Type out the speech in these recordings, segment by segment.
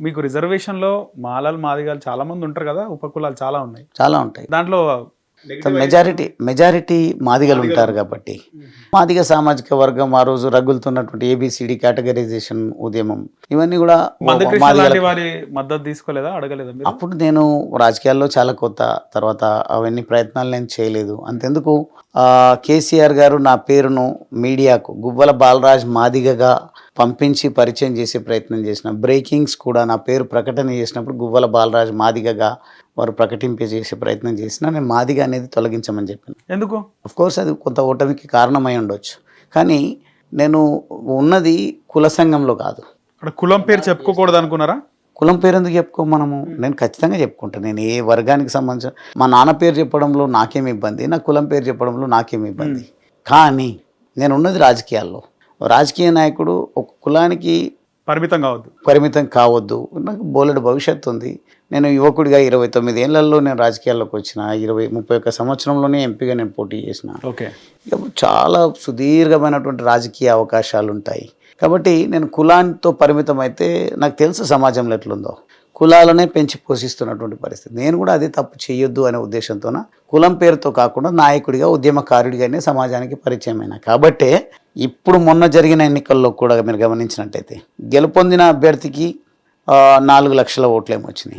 మీకు రిజర్వేషన్లో మాలలు మాదిగాలు చాలా మంది ఉంటారు కదా? ఉపకులాలు చాలా ఉన్నాయి. చాలా ఉంటాయి. దాంట్లో మెజారిటీ మెజారిటీ మాదిగలు ఉంటారు కాబట్టి. మాదిగ సామాజిక వర్గం ఆ రోజు రగులుతున్నటువంటి ఏబిసిడి కేటగరైజేషన్ ఉద్యమం. ఇవన్నీ కూడా వారి మద్దతు తీసుకోలేదా? అడగలేదా మీరు? అప్పుడు నేను రాజకీయాల్లో చాలా కొత్త తర్వాత అవన్నీ ప్రయత్నాలు నేను చేయలేదు. అంతెందుకు ఆ, కేసీఆర్ గారు నా పేరును మీడియాకు గువ్వల బాలరాజ్ మాదిగగా పంపించి పరిచయం చేసే ప్రయత్నం చేసిన. బ్రేకింగ్స్ కూడా నా పేరు ప్రకటన చేసినప్పుడు గువ్వల బాలరాజ్ మాదిగగా వారు ప్రకటింపే చేసే ప్రయత్నం చేసిన. నేను మాదిగ అనేది తొలగించమని చెప్పాను. ఎందుకు? అఫ్ కోర్స్ అది కొంత ఓటమికి కారణమై ఉండొచ్చు. కానీ నేను ఉన్నది కుల సంఘంలో కాదు. అక్కడ కులం పేరు చెప్పుకోకూడదు అనుకున్నారా? కులం పేరు ఎందుకు చెప్పుకో మనము? నేను ఖచ్చితంగా చెప్పుకుంటాను నేను ఏ వర్గానికి సంబంధించిన మా నాన్న పేరు చెప్పడంలో నాకేం ఇబ్బంది నా కులం పేరు చెప్పడంలో నాకేం ఇబ్బంది. కానీ నేను ఉన్నది రాజకీయాల్లో. రాజకీయ నాయకుడు ఒక కులానికి పరిమితం కావద్దు. పరిమితం కావద్దు. నాకు బోలెడు భవిష్యత్తు ఉంది. నేను యువకుడిగా ఇరవై తొమ్మిది ఏళ్ళలో నేను రాజకీయాల్లోకి వచ్చిన ఇరవై ముప్పై ఒక్క సంవత్సరంలోనే ఎంపీగా నేను పోటీ చేసిన. ఓకే. చాలా సుదీర్ఘమైనటువంటి రాజకీయ అవకాశాలు ఉంటాయి కాబట్టి నేను కులాంతో పరిమితం అయితే నాకు తెలుసు సమాజంలో ఎట్లుందో. కులాలనే పెంచి పోషిస్తున్నటువంటి పరిస్థితి. నేను కూడా అదే తప్పు చేయొద్దు అనే ఉద్దేశంతోన కులం పేరుతో కాకుండా నాయకుడిగా ఉద్యమకారుడిగానే సమాజానికి పరిచయం అయినా కాబట్టే ఇప్పుడు మొన్న జరిగిన ఎన్నికల్లో కూడా మీరు గమనించినట్టయితే గెలుపొందిన అభ్యర్థికి నాలుగు లక్షల ఓట్లేమో వచ్చినాయి.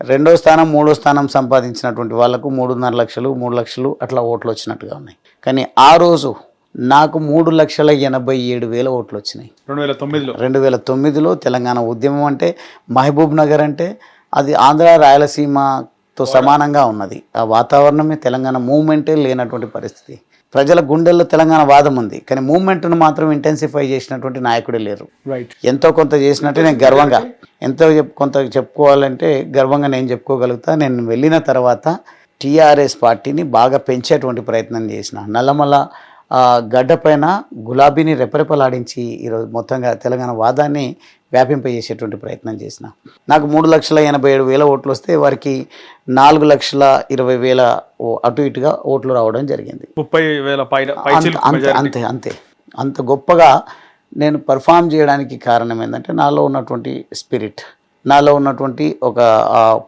రెండో స్థానం మూడో స్థానం సంపాదించినటువంటి వాళ్ళకు మూడున్నర లక్షలు మూడు లక్షలు అట్లా ఓట్లు వచ్చినట్టుగా ఉన్నాయి. కానీ ఆ రోజు నాకు మూడు లక్షల ఎనభై ఏడు వేల ఓట్లు వచ్చినాయి. రెండు వేల తొమ్మిదిలో. రెండు వేల తొమ్మిదిలో తెలంగాణ ఉద్యమం అంటే మహబూబ్ నగర్ అంటే అది ఆంధ్ర రాయలసీమతో సమానంగా ఉన్నది. ఆ వాతావరణమే తెలంగాణ మూమెంటే లేనటువంటి పరిస్థితి. ప్రజల గుండెల్లో తెలంగాణ వాదం ఉంది. కానీ మూమెంట్ను మాత్రం ఇంటెన్సిఫై చేసినటువంటి నాయకుడే లేరు. రైట్ ఎంతో కొంత చేసినట్టే నేను గర్వంగా ఎంతో కొంత చెప్పుకోవాలంటే గర్వంగా నేను చెప్పుకోగలుగుతా. నేను వెళ్ళిన తర్వాత టీఆర్ఎస్ పార్టీని బాగా పెంచేటువంటి ప్రయత్నం చేసిన. నల్లమల గడ్డపైన గులాబీని రెపరెపలాడించి ఈరోజు మొత్తంగా తెలంగాణ వాదాన్ని వ్యాపింపజేసేటువంటి ప్రయత్నం చేసిన. నాకు మూడు లక్షల ఎనభై ఏడు వేల ఓట్లు వస్తే వారికి నాలుగు లక్షల ఇరవై వేల అటు ఇటుగా ఓట్లు రావడం జరిగింది. ముప్పై వేల అంత- అంతే. అంతే అంతే. గొప్పగా నేను పర్ఫామ్ చేయడానికి కారణం ఏంటంటే నాలో ఉన్నటువంటి స్పిరిట్ నాలో ఉన్నటువంటి ఒక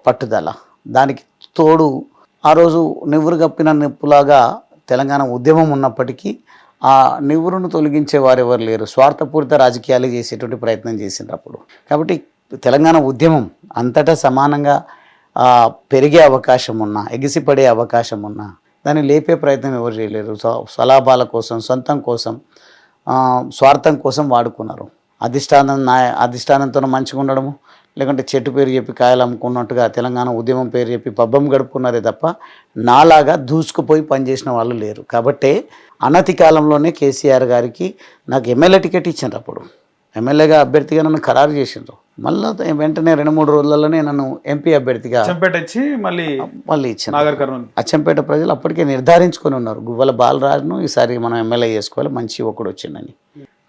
పట్టుదల. దానికి తోడు ఆ రోజు నివ్వురు కప్పిన నిప్పులాగా తెలంగాణ ఉద్యమం ఉన్నప్పటికీ ఆ నివురును తొలగించే వారు ఎవరు లేరు. స్వార్థపూరిత రాజకీయాలు చేసేటువంటి ప్రయత్నం చేసినప్పుడు కాబట్టి తెలంగాణ ఉద్యమం అంతటా సమానంగా పెరిగే అవకాశం ఉన్నా ఎగిసిపడే అవకాశం ఉన్నా దాన్ని లేపే ప్రయత్నం ఎవరు చేయలేరు. స్వ- స్వలాభాల కోసం సొంతం కోసం స్వార్థం కోసం వాడుకున్నారు. అధిష్టానం నా అధిష్టానంతో మంచిగా ఉండడము లేకుంటే చెట్టు పేరు చెప్పి కాయలు అమ్ముకున్నట్టుగా తెలంగాణ ఉద్యమం పేరు చెప్పి పబ్బం గడుపుకున్నారే తప్ప నాలాగా దూసుకుపోయి పనిచేసిన వాళ్ళు లేరు. కాబట్టే అనతి కాలంలోనే కేసీఆర్ గారికి నాకు ఎమ్మెల్యే టికెట్ ఇచ్చిండ్రు అప్పుడు. ఎమ్మెల్యేగా అభ్యర్థిగా నన్ను ఖరారు చేసిండ్రు. మళ్ళీ వెంటనే రెండు మూడు రోజులలోనే నన్ను ఎంపీ అభ్యర్థిగా ఇచ్చి మళ్ళీ మళ్ళీ కర్నూలు. అచ్చంపేట ప్రజలు అప్పటికే నిర్ధారించుకొని ఉన్నారు. గువ్వల బాలరాజును ఈసారి మనం ఎమ్మెల్యే చేసుకోవాలి. మంచి యువకుడు వచ్చిండని.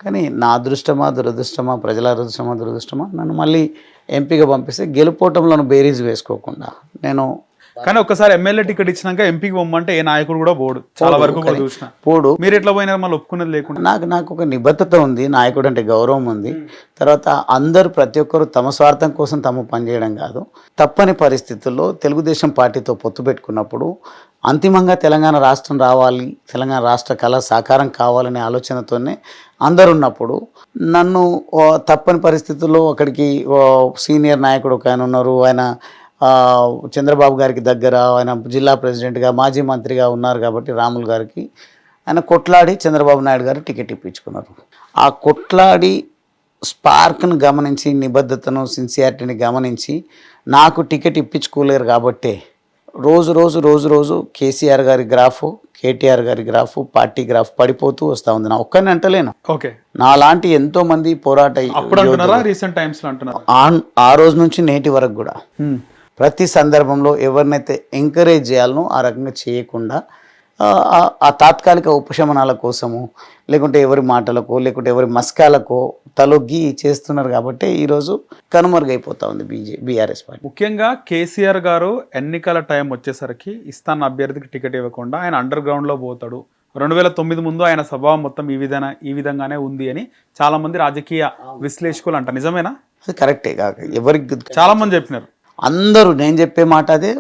కానీ నా అదృష్టమా దురదృష్టమా ప్రజల అదృష్టమా దురదృష్టమా నన్ను మళ్ళీ ఎంపీగా పంపిస్తే గెలుపోవటంలో బేరీజ్ వేసుకోకుండా నేను కానీ ఒక్కసారి ఎమ్మెల్యే టికెట్ ఇచ్చినాక ఎంపీకి పొమ్మంటే ఏ నాయకుడు కూడా పోడు. చాలా వరకు కూడా చూసిన. పోడు. మీరు ఎట్లా పోయినారు? మళ్ళీ ఒప్పుకున్నది లేకుండా. నాకు నాకు ఒక నిబద్ధత ఉంది నాయకుడు అంటే గౌరవం ఉంది. తర్వాత అందరూ ప్రతి ఒక్కరు తమ స్వార్థం కోసం తమ పనిచేయడం కాదు. తప్పని పరిస్థితుల్లో తెలుగుదేశం పార్టీతో పొత్తు పెట్టుకున్నప్పుడు అంతిమంగా తెలంగాణ రాష్ట్రం రావాలి తెలంగాణ రాష్ట్ర కళ సాకారం కావాలనే ఆలోచనతోనే అందరు ఉన్నప్పుడు నన్ను తప్పని పరిస్థితుల్లో అక్కడికి సీనియర్ నాయకుడు ఒక ఆయన ఉన్నారు. ఆయన చంద్రబాబు గారికి దగ్గర ఆయన జిల్లా ప్రెసిడెంట్గా మాజీ మంత్రిగా ఉన్నారు కాబట్టి రాములు గారికి. ఆయన కొట్లాడి చంద్రబాబు నాయుడు గారు టికెట్ ఇప్పించుకున్నారు. ఆ కొట్లాడి స్పార్క్ను గమనించి నిబద్ధతను సిన్సియారిటీని గమనించి నాకు టికెట్ ఇప్పించుకోలేరు కాబట్టే రోజు రోజు రోజు రోజు కేసీఆర్ గారి గ్రాఫ్ కేటీఆర్ గారి గ్రాఫ్ పార్టీ గ్రాఫ్ పడిపోతూ వస్తూ ఉంది. నా ఒక్కరిని అంటలేను. ఓకే. నాలాంటి ఎంతో మంది పోరాట రీసెంట్ టైమ్స్ ఆ- రోజు నుంచి నేటి వరకు కూడా. ప్రతి సందర్భంలో ఎవరినైతే ఎంకరేజ్ చేయాలనో ఆ రకంగా చేయకుండా ఆ, తాత్కాలిక ఉపశమనాల కోసము లేకుంటే ఎవరి మాటలకో లేకుంటే ఎవరి మస్కాలకో తలొగ్గి చేస్తున్నారు కాబట్టి ఈరోజు కనుమరుగైపోతా ఉంది బీజే బీఆర్ఎస్ పార్టీ. ముఖ్యంగా కేసీఆర్ గారు ఎన్నికల టైం వచ్చేసరికి ఇస్తాన్న అభ్యర్థికి టికెట్ ఇవ్వకుండా ఆయన అండర్ గ్రౌండ్లో పోతాడు. రెండు వేల తొమ్మిది ముందు ఆయన స్వభావం మొత్తం ఈ విధంగా ఈ విధంగానే ఉంది అని చాలా మంది రాజకీయ విశ్లేషకులు అంటారు నిజమేనా? అది కరెక్టే కాక ఎవరికి చాలా మంది చెప్పినారు. అందరూ నేను చెప్పే మాట అదే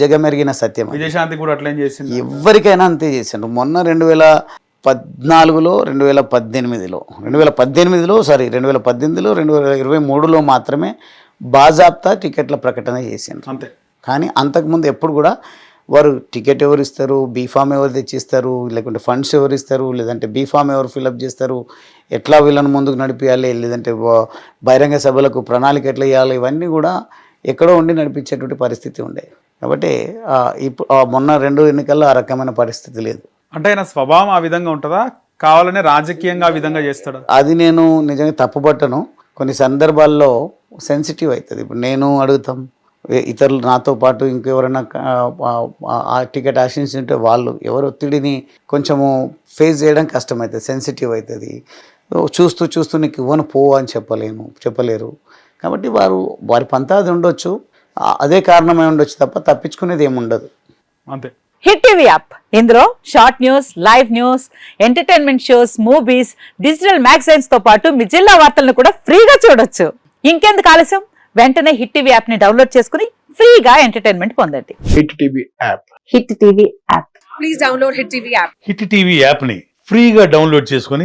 జగమెరిగిన సత్యం. విజయశాంతి కూడా అట్లేం చేసింది ఎవరికైనా అంతే చేశాడు మొన్న రెండు వేల పద్నాలుగులో రెండు వేల పద్దెనిమిదిలో రెండు వేల పద్దెనిమిదిలో సారీ రెండు వేల పద్దెనిమిదిలో రెండు వేల ఇరవై మూడులో మాత్రమే బాజాబ్తా టికెట్ల ప్రకటన చేసిండ్రు అంతే. కానీ అంతకుముందు ఎప్పుడు కూడా వారు టికెట్ ఎవరు ఇస్తారు బీఫామ్ ఎవరు తెచ్చిస్తారు లేకుంటే ఫండ్స్ ఎవరు ఇస్తారు లేదంటే బీఫామ్ ఎవరు ఫిలప్ చేస్తారు ఎట్లా వీళ్ళని ముందుకు నడిపించాలి లేదంటే బహిరంగ సభలకు ప్రణాళిక ఎట్లా ఇవ్వాలి ఇవన్నీ కూడా ఎక్కడో ఉండి నడిపించేటువంటి పరిస్థితి ఉండే. కాబట్టి ఇప్పుడు మొన్న రెండు ఎన్నికల్లో ఆ రకమైన పరిస్థితి లేదు. అంటే ఆయన స్వభావం ఆ విధంగా ఉంటుందా? కావాలనే రాజకీయంగా ఆ విధంగా చేస్తాడా? అది నేను నిజంగా తప్పుపట్టను. కొన్ని సందర్భాల్లో సెన్సిటివ్ అవుతుంది ఇప్పుడు నేను అడుగుతాం ఇతరులు నాతో పాటు ఇంకెవరైనా ఆ, టికెట్ ఆశించుంటే వాళ్ళు ఎవరు ఒత్తిడిని కొంచెము ఫేస్ చేయడం కష్టమవుతుంది సెన్సిటివ్ అవుతుంది చూస్తూ చూస్తూ నీకు ఇవ్వను పో అని చెప్పలేను చెప్పలేరు. కాబట్టి వారు వారి పంతా అది ఉండొచ్చు అదే కారణమై ఉండొచ్చు తప్ప తప్పించుకునేది ఏమి ఉండదు. అంతే. Hit TV app. ఇందులో short news live news entertainment shows movies digital మ్యాగజైన్స్తో పాటు మీ జిల్లా వార్తలను కూడా ఫ్రీగా చూడొచ్చు. ఇంకెందుకు ఆలస్యం? వెంటనే హిట్ టీవీ యాప్ని డౌన్లోడ్ చేసుకుని ఫ్రీగా ఎంటర్టైన్మెంట్ పొందండి. Hit TV app. Hit TV app. Please download Hit TV app. Hit TV యాప్ని ఫ్రీగా డౌన్లోడ్ చేసుకొని